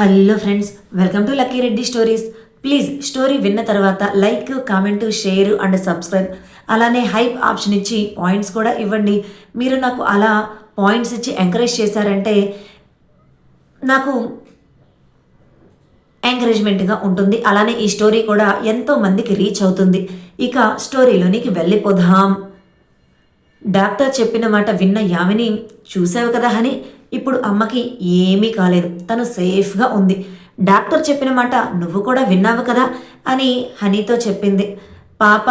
Hello friends welcome to Lucky Reddy stories please story విన్న తర్వాత like comment share and subscribe అలానే hype option ఇచ్చి points కూడా ఇవ్వండి. మీరు నాకు అలా పాయింట్స్ ఇచ్చి ఎంకరేజ్ చేశారంటే నాకు ఎంకరేజ్మెంట్గా ఉంటుంది. అలానే ఈ స్టోరీ కూడా ఎంతో మందికి రీచ్ అవుతుంది. ఇక స్టోరీలోనికి వెళ్ళిపోదాం. డాక్టర్ చెప్పిన మాట విన్న యామిని చూసావు కదా హని? ఇప్పుడు అమ్మకి ఏమీ కాలేదు. తను సేఫ్గా ఉంది. డాక్టర్ చెప్పిన మాట నువ్వు కూడా విన్నావు కదా అని హనీతో చెప్పింది. పాప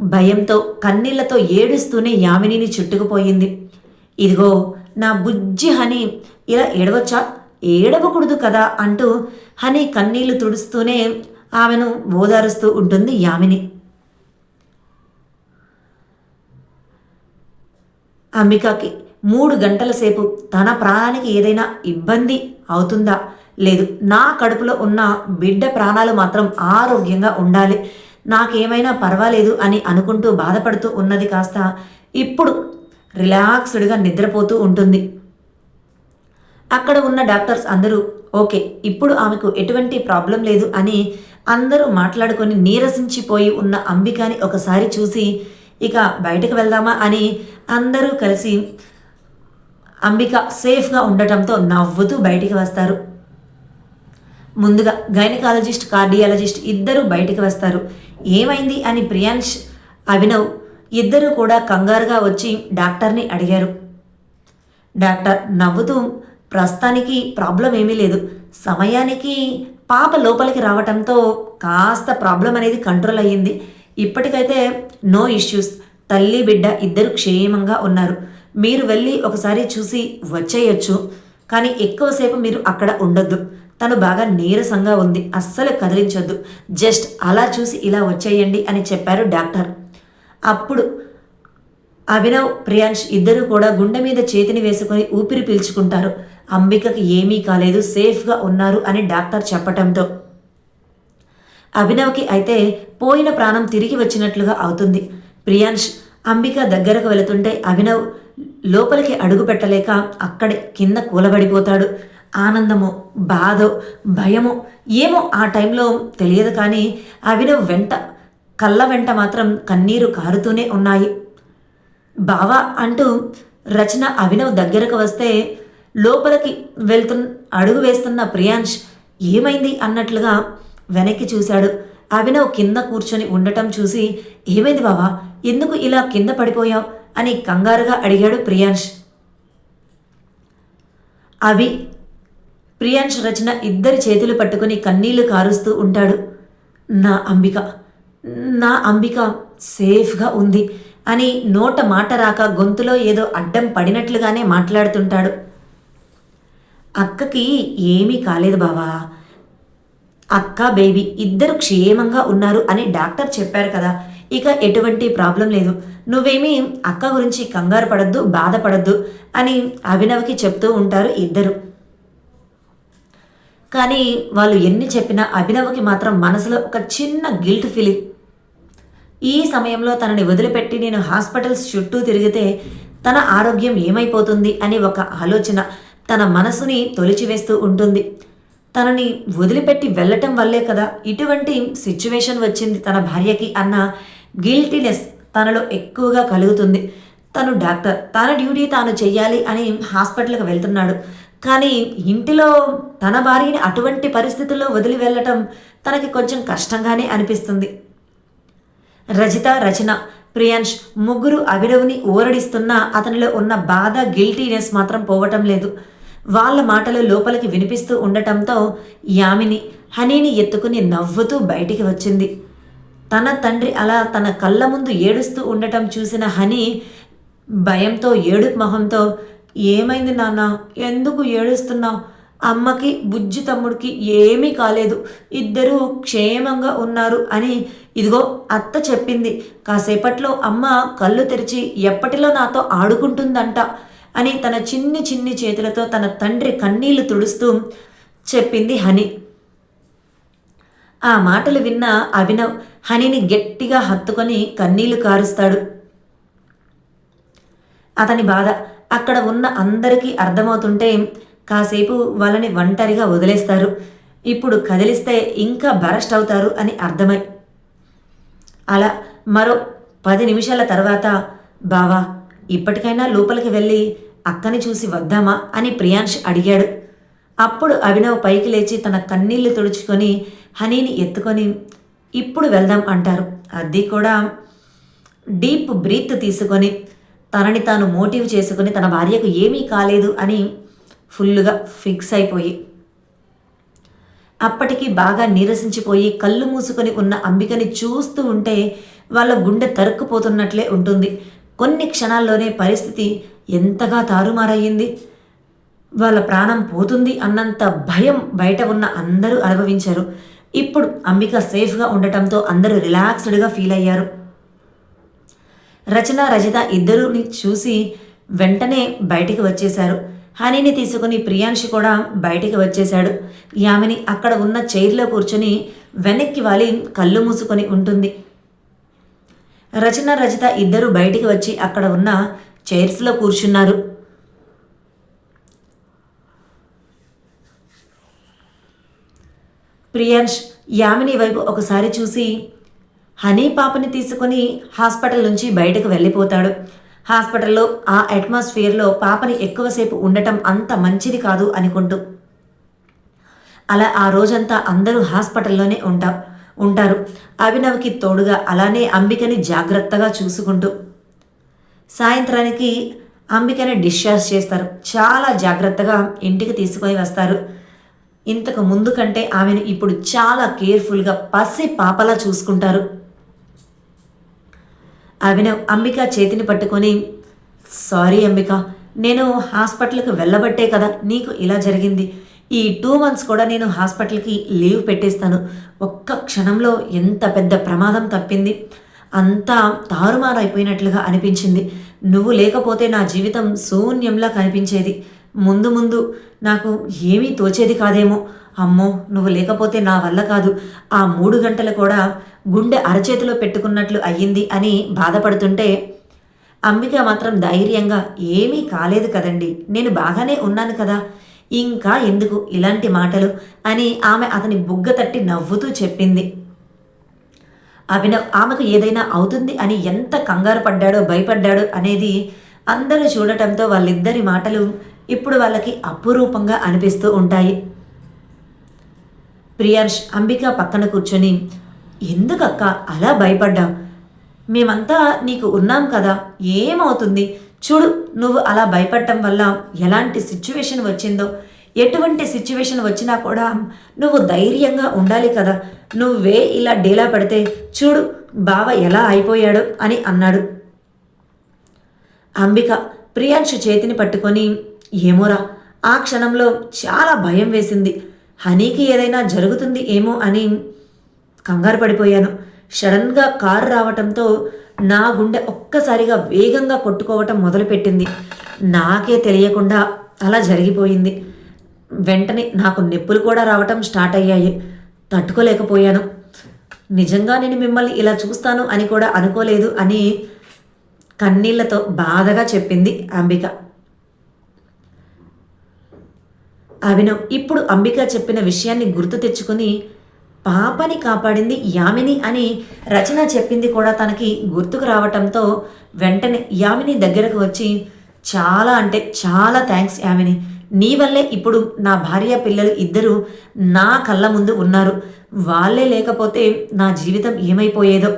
భయంతో కన్నీళ్ళతో ఏడుస్తూనే యామినిని చుట్టుకుపోయింది. ఇదిగో నా బుజ్జి హనీ ఇలా ఏడవచ్చా? ఏడవకూడదు కదా అంటూ హనీ కన్నీళ్ళు తుడుస్తూనే ఆమెను ఓదారుస్తూ ఉంటుంది యామిని. అంబికాకి మూడు గంటల సేపు తన ప్రాణానికి ఏదైనా ఇబ్బంది అవుతుందా? లేదు. నా కడుపులో ఉన్న బిడ్డ ప్రాణాలు మాత్రం ఆరోగ్యంగా ఉండాలి. నాకేమైనా పర్వాలేదు అని అనుకుంటూ బాధపడుతూ ఉన్నది కాస్త ఇప్పుడు రిలాక్స్డ్గా నిద్రపోతూ ఉంటుంది. అక్కడ ఉన్న డాక్టర్స్ అందరూ ఓకే ఇప్పుడు ఆమెకు ఎటువంటి ప్రాబ్లం లేదు అని అందరూ మాట్లాడుకొని నీరసించిపోయి ఉన్న అంబికాని ఒకసారి చూసి ఇక బయటకు వెళ్దామా? అని అందరూ కలిసి అంబిక సేఫ్గా ఉండటంతో నవ్వుతూ బయటికి వస్తారు. ముందుగా గైనకాలజిస్ట్ కార్డియాలజిస్ట్ ఇద్దరూ బయటికి వస్తారు. ఏమైంది అని ప్రియాంష్ అభినవ్ ఇద్దరూ కూడా కంగారుగా వచ్చి డాక్టర్ని అడిగారు. డాక్టర్ నవ్వుతూ ప్రస్తుతానికి ప్రాబ్లం ఏమీ లేదు. సమయానికి పాప లోపలికి రావటంతో కాస్త ప్రాబ్లం అనేది కంట్రోల్ అయ్యింది. ఇప్పటికైతే నో ఇష్యూస్. తల్లి బిడ్డ ఇద్దరు క్షేమంగా ఉన్నారు. మీరు వెళ్ళి ఒకసారి చూసి వచ్చేయచ్చు. కానీ ఎక్కువసేపు మీరు అక్కడ ఉండొద్దు. తను బాగా నీరసంగా ఉంది. అస్సలు కదిలించొద్దు. జస్ట్ అలా చూసి ఇలా వచ్చేయండి అని చెప్పారు డాక్టర్. అప్పుడు అభినవ్ ప్రియాంష్ ఇద్దరు కూడా గుండె మీద చేతిని వేసుకొని ఊపిరి పీల్చుకుంటారు. అంబికకి ఏమీ కాలేదు. సేఫ్గా ఉన్నారు అని డాక్టర్ చెప్పటంతో. అభినవ్కి అయితే పోయిన ప్రాణం తిరిగి వచ్చినట్లుగా అవుతుంది. ప్రియాంష్ అంబిక దగ్గరకు వెళుతుంటే అభినవ్ లోపలికి అడుగు పెట్టలేక అక్కడే కింద కూలబడిపోతాడు. ఆనందము బాధో భయము ఏమో ఆ టైంలో తెలియదు కానీ అభినవ్ వెంట కళ్ళ వెంట మాత్రం కన్నీరు కారుతూనే ఉన్నాయి. బావా అంటూ రచన అభినవ్ దగ్గరకు వస్తే లోపలికి వెళ్తు అడుగు వేస్తున్న ప్రియాంష్ ఏమైంది అన్నట్లుగా వెనక్కి చూశాడు. అభినవ్ కింద కూర్చొని ఉండటం చూసి ఏమైంది బావా? ఎందుకు ఇలా కింద పడిపోయావు? అని కంగారుగా అడిగాడు ప్రియాంష్ అవి ప్రియాంష్ రచన ఇద్దరి చేతులు పట్టుకుని కన్నీళ్ళు కారుస్తూ ఉంటాడు. నా అంబిక నా అంబిక సేఫ్గా ఉంది అని నోట మాట రాక గొంతులో ఏదో అడ్డం పడినట్లుగానే మాట్లాడుతుంటాడు. అక్కకి ఏమీ కాలేదు బావా. అక్క బేబీ ఇద్దరు క్షేమంగా ఉన్నారు అని డాక్టర్ చెప్పారు కదా. ఇక ఎటువంటి ప్రాబ్లం లేదు. నువ్వేమీ అక్క గురించి కంగారు పడద్దు బాధపడద్దు అని అభినవ్కి చెప్తూ ఉంటారు ఇద్దరు. కానీ వాళ్ళు ఎన్ని చెప్పినా అభినవ్కి మాత్రం మనసులో ఒక చిన్న గిల్ట్ ఫీలింగ్. ఈ సమయంలో తనని వదిలిపెట్టి నేను హాస్పిటల్స్ చుట్టూ తిరిగితే తన ఆరోగ్యం ఏమైపోతుంది అని ఒక ఆలోచన తన మనసుని తొలిచివేస్తూ ఉంటుంది. తనని వదిలిపెట్టి వెళ్ళటం వల్లే కదా ఇటువంటి సిచ్యువేషన్ వచ్చింది తన భార్యకి అన్న గిల్టీనెస్ తనలో ఎక్కువగా కలుగుతుంది. తను డాక్టర్ తన డ్యూటీ తాను చెయ్యాలి అని హాస్పిటల్కి వెళ్తున్నాడు. కానీ ఇంటిలో తన భార్యని అటువంటి పరిస్థితుల్లో వదిలి వెళ్ళటం తనకి కొంచెం కష్టంగానే అనిపిస్తుంది. రజిత రచన ప్రియాంష్ ముగ్గురు అభినవ్ని ఊరడిస్తున్నా అతనిలో ఉన్న బాధ గిల్టీనెస్ మాత్రం పోవటం లేదు. వాళ్ళ మాటలు లోపలికి వినిపిస్తూ ఉండటంతో యామిని హనీని ఎత్తుకుని నవ్వుతూ బయటికి వచ్చింది. తన తండ్రి అలా తన కళ్ళ ముందు ఏడుస్తూ ఉండటం చూసిన హనీ భయంతో ఏడుపు మొహంతో ఏమైంది నాన్న? ఎందుకు ఏడుస్తున్నావు? అమ్మకి బుజ్జి తమ్ముడికి ఏమీ కాలేదు. ఇద్దరూ క్షేమంగా ఉన్నారు అని ఇదిగో అత్త చెప్పింది. కాసేపట్లో అమ్మ కళ్ళు తెరిచి ఎప్పటిలో నాతో ఆడుకుంటుందంట అని తన చిన్ని చిన్ని చేతులతో తన తండ్రి కన్నీళ్ళు తుడుస్తూ చెప్పింది హని. ఆ మాటలు విన్న అభినవ్ హనిని గట్టిగా హత్తుకొని కన్నీళ్ళు కారుస్తాడు. అతని బాధ అక్కడ ఉన్న అందరికీ అర్థమవుతుంటే కాసేపు వాళ్ళని ఒంటరిగా వదిలేస్తారు. ఇప్పుడు కదిలిస్తే ఇంకా బరస్ట్ అవుతారు అని అర్థమై. అలా మరో పది నిమిషాల తర్వాత బావా ఇప్పటికైనా లోపలికి వెళ్ళి అక్కని చూసి వద్దామా? అని ప్రియాంష్ అడిగాడు. అప్పుడు అభినవ్ పైకి లేచి తన కన్నీళ్ళు తుడుచుకొని హనీని ఎత్తుకొని ఇప్పుడు వెళ్దాం అంటారు. అది కూడా డీప్ బ్రీత్ తీసుకొని తనని తాను మోటివ్ చేసుకుని తన భార్యకు ఏమీ కాలేదు అని ఫుల్లుగా ఫిక్స్ అయిపోయి అప్పటికి బాగా నీరసించిపోయి కళ్ళు మూసుకొని ఉన్న అంబికని చూస్తూ ఉంటే వాళ్ళ గుండె తరుక్కుపోతున్నట్లే ఉంటుంది. కొన్ని క్షణాల్లోనే పరిస్థితి ఎంతగా తారుమారయ్యింది. వాళ్ళ ప్రాణం పోతుంది అన్నంత భయం బయట ఉన్న అందరూ అనుభవించారు. ఇప్పుడు అంబిక సేఫ్గా ఉండటంతో అందరూ రిలాక్స్డ్గా ఫీల్ అయ్యారు. రచన రజిత ఇద్దరుని చూసి వెంటనే బయటికి వచ్చేశారు. హనీని తీసుకుని ప్రియాంషి కూడా బయటికి వచ్చేశాడు. యామిని అక్కడ ఉన్న చైర్లో కూర్చొని వెనక్కి వాలి కళ్ళు మూసుకొని ఉంటుంది. రచన రజిత ఇద్దరు బయటికి వచ్చి అక్కడ ఉన్న చైర్స్లో కూర్చున్నారు. ప్రియాంష్ యామిని వైపు ఒకసారి చూసి హనీ పాపని తీసుకొని హాస్పిటల్ నుంచి బయటకు వెళ్ళిపోతాడు. హాస్పిటల్లో ఆ అట్మాస్ఫియర్లో పాపని ఎక్కువసేపు ఉండటం అంత మంచిది కాదు అనుకుంటూ. అలా ఆ రోజంతా అందరూ హాస్పిటల్లోనే ఉంటా ఉంటారు. అభినవ్కి తోడుగా అలానే అంబికని జాగ్రత్తగా చూసుకుంటూ. సాయంత్రానికి అంబికని డిశ్చార్జ్ చేస్తారు. చాలా జాగ్రత్తగా ఇంటికి తీసుకొని వస్తారు. ఇంతకు ముందు కంటే ఆమెను ఇప్పుడు చాలా కేర్ఫుల్గా పసి పాపలా చూసుకుంటారు. అభినవ్ అంబిక చేతిని పట్టుకొని సారీ అంబిక నేను హాస్పిటల్కి వెళ్ళబట్టే కదా నీకు ఇలా జరిగింది. ఈ టూ మంత్స్ కూడా నేను హాస్పిటల్కి లీవ్ పెట్టేస్తాను. ఒక్క క్షణంలో ఎంత పెద్ద ప్రమాదం తప్పింది. అంతా తారుమారైపోయినట్లుగా అనిపించింది. నువ్వు లేకపోతే నా జీవితం శూన్యంలా కనిపించేది. ముందు ముందు నాకు ఏమీ తోచేది కాదేమో. అమ్మో నువ్వు లేకపోతే నా వల్ల కాదు. ఆ మూడు గంటలు కూడా గుండె అరచేతిలో పెట్టుకున్నట్లు అయ్యింది అని బాధపడుతుంటే అంబిక మాత్రం ధైర్యంగా ఏమీ కాలేదు కదండి. నేను బాగానే ఉన్నాను కదా. ఇంకా ఎందుకు ఇలాంటి మాటలు? అని ఆమె అతని బుగ్గ తట్టి నవ్వుతూ చెప్పింది. అభినవ్ ఆమెకు ఏదైనా అవుతుంది అని ఎంత కంగారు పడ్డాడో భయపడ్డాడో అనేది అందరూ చూడటంతో వాళ్ళిద్దరి మాటలు ఇప్పుడు వాళ్ళకి అపురూపంగా అనిపిస్తూ ఉంటాయి. ప్రియాంష్ అంబిక పక్కన కూర్చొని ఎందుకక్క అలా భయపడ్డావు? మేమంతా నీకు ఉన్నాం కదా ఏమవుతుంది? చూడు నువ్వు అలా భయపడటం వల్ల ఎలాంటి సిచ్యువేషన్ వచ్చిందో ఎటువంటి సిచ్యువేషన్ వచ్చినా కూడా నువ్వు ధైర్యంగా ఉండాలి కదా. నువ్వే ఇలా డేలా పడితే చూడు బావ ఎలా అయిపోయాడు అని అన్నాడు. అంబిక ప్రియాంశు చేతిని పట్టుకొని ఏమోరా ఆ క్షణంలో చాలా భయం వేసింది. హనీకి ఏదైనా జరుగుతుంది ఏమో అని కంగారు పడిపోయాను. సడన్గా కారు రావటంతో నా గుండె ఒక్కసారిగా వేగంగా కొట్టుకోవటం మొదలుపెట్టింది. నాకే తెలియకుండా అలా జరిగిపోయింది. వెంటనే నాకు నొప్పులు కూడా రావటం స్టార్ట్ అయ్యాయి. తట్టుకోలేకపోయాను. నిజంగా నేను మిమ్మల్ని ఇలా చూస్తాను అని కూడా అనుకోలేదు అని కన్నీళ్ళతో బాధగా చెప్పింది అంబిక. అభినవ్ ఇప్పుడు అంబిక చెప్పిన విషయాన్ని గుర్తు తెచ్చుకొని పాపని కాపాడింది యామిని అని రచన చెప్పింది కూడా తనకి గుర్తుకు రావటంతో వెంటనే యామిని దగ్గరకు వచ్చి చాలా అంటే చాలా థ్యాంక్స్ యామిని. నీ వల్లే ఇప్పుడు నా భార్య పిల్లలు ఇద్దరు నా కళ్ళ ముందు ఉన్నారు. వాళ్ళే లేకపోతే నా జీవితం ఏమైపోయేదో.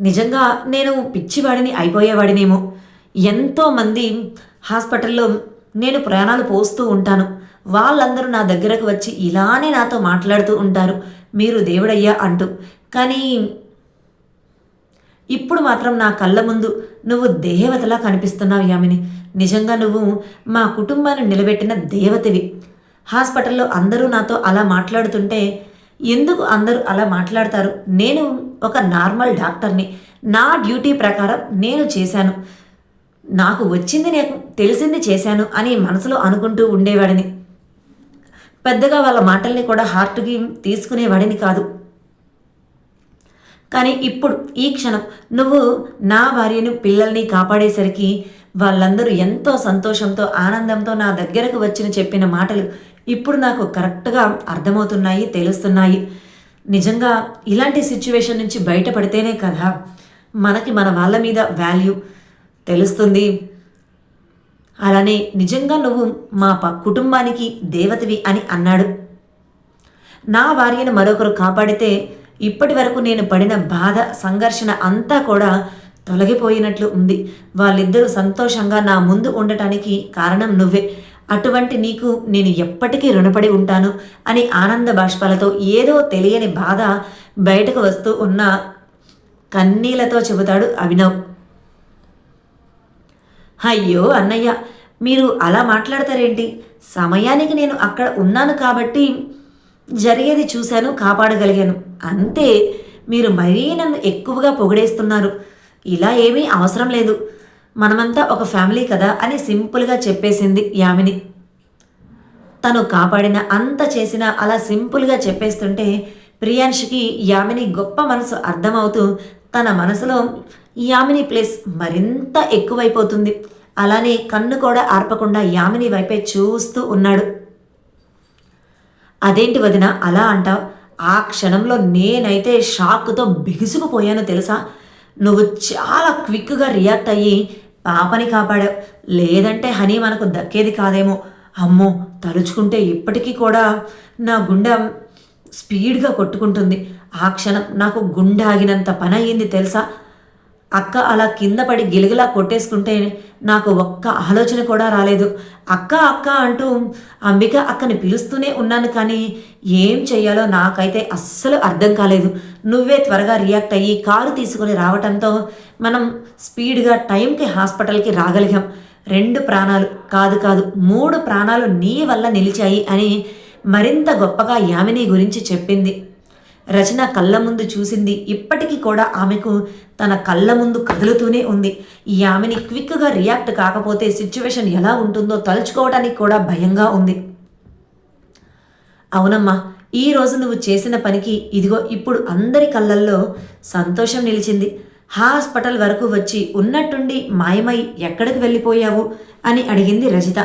నిజంగా నేను పిచ్చివాడిని అయిపోయేవాడినేమో. ఎంతోమంది హాస్పిటల్లో నేను ప్రాణాలు పోస్తూ ఉంటాను. వాళ్ళందరూ నా దగ్గరకు వచ్చి ఇలానే నాతో మాట్లాడుతూ ఉంటారు. మీరు దేవుడయ్యా అంటూ. కానీ ఇప్పుడు మాత్రం నా కళ్ళ ముందు నువ్వు దేవతలా కనిపిస్తున్నావు యామిని. నిజంగా నువ్వు మా కుటుంబాన్ని నిలబెట్టిన దేవతవి. హాస్పిటల్లో అందరూ నాతో అలా మాట్లాడుతుంటే ఎందుకు అందరూ అలా మాట్లాడతారు? నేను ఒక నార్మల్ డాక్టర్ని. నా డ్యూటీ ప్రకారం నేను చేశాను. నాకు వచ్చింది నేను తెలిసింది చేశాను అని మనసులో అనుకుంటూ ఉండేవాడిని. పెద్దగా వాళ్ళ మాటల్ని కూడా హార్ట్కి తీసుకునేవాడిని కాదు. కానీ ఇప్పుడు ఈ క్షణం నువ్వు నా భార్యను పిల్లల్ని కాపాడేసరికి వాళ్ళందరూ ఎంతో సంతోషంతో ఆనందంతో నా దగ్గరకు వచ్చిన చెప్పిన మాటలు ఇప్పుడు నాకు కరెక్ట్గా అర్థమవుతున్నాయి తెలుస్తున్నాయి. నిజంగా ఇలాంటి సిచ్యువేషన్ నుంచి బయటపడితేనే కదా మనకి మన వాళ్ళ మీద వాల్యూ తెలుస్తుంది. అలానే నిజంగా నువ్వు మా ప కుటుంబానికి దేవతవి అని అన్నాడు. నా భార్యను మరొకరు కాపాడితే ఇప్పటి వరకు నేను పడిన బాధ సంఘర్షణ అంతా కూడా తొలగిపోయినట్లు ఉంది. వాళ్ళిద్దరూ సంతోషంగా నా ముందు ఉండటానికి కారణం నువ్వే. అటువంటి నీకు నేను ఎప్పటికీ రుణపడి ఉంటాను అని ఆనంద బాష్పాలతో ఏదో తెలియని బాధ బయటకు వస్తూ ఉన్న కన్నీలతో చెబుతాడు అభినవ్. అయ్యో అన్నయ్య మీరు అలా మాట్లాడతారేంటి? సమయానికి నేను అక్కడ ఉన్నాను కాబట్టి జరిగేది చూశాను కాపాడగలిగాను. అంతే మీరు మరీ నన్ను ఎక్కువగా పొగిడేస్తున్నారు. ఇలా ఏమీ అవసరం లేదు. మనమంతా ఒక ఫ్యామిలీ కదా అని సింపుల్గా చెప్పేసింది యామిని. తను కాపాడిన అంత చేసిన అలా సింపుల్గా చెప్పేస్తుంటే ప్రియాంష్కి యామిని గొప్ప మనసు అర్థమవుతూ తన మనసులో యామిని ప్లేస్ మరింత ఎక్కువైపోతుంది. అలానే కన్ను కూడా ఆర్పకుండా యామిని వైపే చూస్తూ ఉన్నాడు. అదేంటి వదిన అలా అంటావు? ఆ క్షణంలో నేనైతే షాక్తో బిగుసుకుపోయాను తెలుసా? నువ్వు చాలా క్విక్గా రియాక్ట్ అయ్యి పాపని కాపాడావు. లేదంటే హనీ మనకు దక్కేది కాదేమో. అమ్మో తలుచుకుంటే ఇప్పటికీ కూడా నా గుండె స్పీడ్గా కొట్టుకుంటుంది. ఆ క్షణం నాకు గుండె ఆగినంత పని అయ్యింది తెలుసా? అక్క అలా కింద పడి గిలగిలా కొట్టేసుకుంటే నాకు ఒక్క ఆలోచన కూడా రాలేదు. అక్క అక్క అంటూ అంబిక అక్కని పిలుస్తూనే ఉన్నాను కానీ ఏం చెయ్యాలో నాకైతే అస్సలు అర్థం కాలేదు. నువ్వే త్వరగా రియాక్ట్ అయ్యి కారు తీసుకుని రావటంతో మనం స్పీడ్గా టైంకి హాస్పిటల్కి రాగలిగాం. రెండు ప్రాణాలు కాదు కాదు మూడు ప్రాణాలు నీ వల్ల నిలిచాయి అని మరింత గొప్పగా యామిని గురించి చెప్పింది. రచన కళ్ళ ముందు చూసింది. ఇప్పటికీ కూడా ఆమెకు తన కళ్ళ ముందు కదులుతూనే ఉంది. ఈ ఆమెని క్విక్గా రియాక్ట్ కాకపోతే సిచ్యువేషన్ ఎలా ఉంటుందో తలుచుకోవడానికి కూడా భయంగా ఉంది. అవునమ్మా ఈ రోజు నువ్వు చేసిన పనికి ఇదిగో ఇప్పుడు అందరి కళ్ళల్లో సంతోషం నిలిచింది. హాస్పిటల్ వరకు వచ్చి ఉన్నట్టుండి మాయమై ఎక్కడికి వెళ్ళిపోయావు అని అడిగింది రజిత.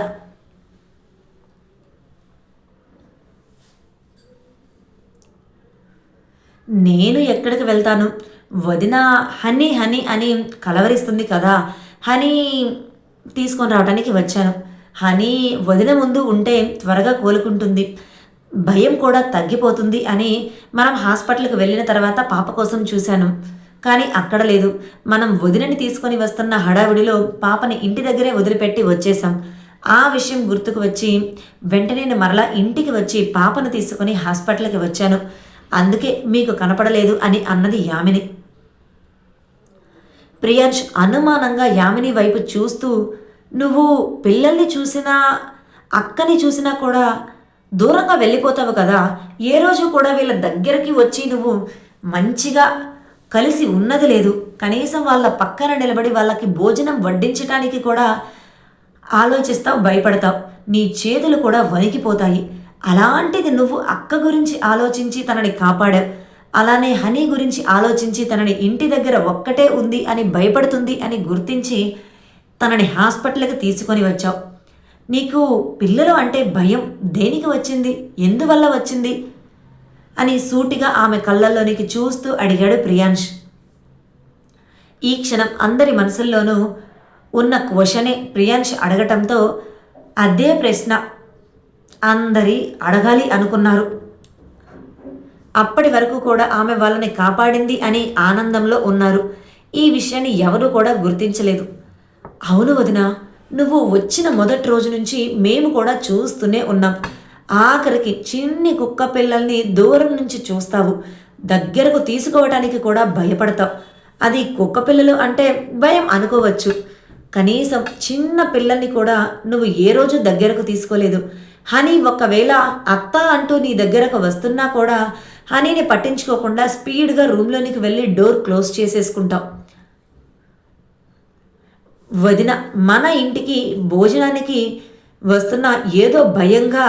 నేను ఎక్కడికి వెళ్తాను? వదిన హనీ హనీ అని కలవరిస్తుంది కదా హనీ తీసుకొని రావడానికి వచ్చాను. హనీ వదిన ముందు ఉంటే త్వరగా కోలుకుంటుంది భయం కూడా తగ్గిపోతుంది అని మనం హాస్పిటల్కి వెళ్ళిన తర్వాత పాప కోసం చూశాను. కానీ అక్కడ లేదు. మనం వదినని తీసుకొని వస్తున్న హడావిడిలో పాపని ఇంటి దగ్గరే వదిలిపెట్టి వచ్చేసాం ఆ విషయం గుర్తుకు వచ్చి వెంటనే నేను మరలా ఇంటికి వచ్చి పాపను తీసుకొని హాస్పిటల్కి వచ్చాను. అందుకే మీకు కనపడలేదు అని అన్నది యామిని. ప్రియాంష్ అనుమానంగా యామిని వైపు చూస్తూ నువ్వు పిల్లల్ని చూసినా అక్కని చూసినా కూడా దూరంగా వెళ్ళిపోతావు కదా. ఏ రోజు కూడా వీళ్ళ దగ్గరికి వచ్చి నువ్వు మంచిగా కలిసి ఉన్నది లేదు. కనీసం వాళ్ళ పక్కన నిలబడి వాళ్ళకి భోజనం వడ్డించడానికి కూడా ఆలోచిస్తావు భయపడతావు. నీ చేతులు కూడా వణికిపోతాయి. అలాంటిది నువ్వు అక్క గురించి ఆలోచించి తనని కాపాడావు. అలానే హనీ గురించి ఆలోచించి తనని ఇంటి దగ్గర ఒక్కటే ఉంది అని భయపడుతుంది అని గుర్తించి తనని హాస్పిటల్కి తీసుకొని వచ్చావు. నీకు పిల్లలు అంటే భయం దేనికి వచ్చింది? ఎందువల్ల వచ్చింది? అని సూటిగా ఆమె కళ్ళల్లోనికి చూస్తూ అడిగాడు ప్రియాంష్ ఈ క్షణం అందరి మనసుల్లోనూ ఉన్న క్వశ్చనే ప్రియాంష్ అడగటంతో అదే ప్రశ్న అందరి అడగాలి అనుకున్నారు. అప్పటి వరకు కూడా ఆమె వాళ్ళని కాపాడింది అని ఆనందంలో ఉన్నారు. ఈ విషయాన్ని ఎవరూ కూడా గుర్తించలేదు. అవును వదిన నువ్వు వచ్చిన మొదటి రోజు నుంచి మేము కూడా చూస్తూనే ఉన్నాం. ఆఖరికి చిన్ని కుక్క పిల్లల్ని దూరం నుంచి చూస్తావు. దగ్గరకు తీసుకోవటానికి కూడా భయపడతావు. అది కుక్క పిల్లలు అంటే భయం అనుకోవచ్చు. కనీసం చిన్న పిల్లల్ని కూడా నువ్వు ఏ రోజు దగ్గరకు తీసుకోలేదు. హనీ ఒకవేళ అత్త అంటూ నీ దగ్గరకు వస్తున్నా కూడా హనీని పట్టించుకోకుండా స్పీడ్గా రూమ్లోనికి వెళ్ళి డోర్ క్లోజ్ చేసేసుకుంటాం. వదిన మన ఇంటికి భోజనానికి వస్తున్న ఏదో భయంగా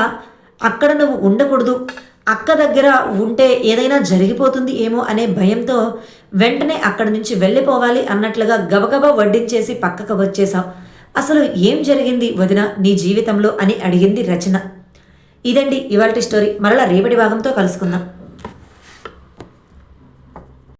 అక్కడ నువ్వు ఉండకూడదు. అక్క దగ్గర ఉంటే ఏదైనా జరిగిపోతుంది ఏమో అనే భయంతో వెంటనే అక్కడి నుంచి వెళ్ళిపోవాలి అన్నట్లుగా గబగబా వడ్డించేసి పక్కకు వచ్చేసావు అసలు ఏం జరిగింది వదిన నీ జీవితంలో అని అడిగింది రచన. ఇదండి ఇవాల్టి స్టోరీ. మరలా రేపటి భాగంతో కలుసుకుందాం.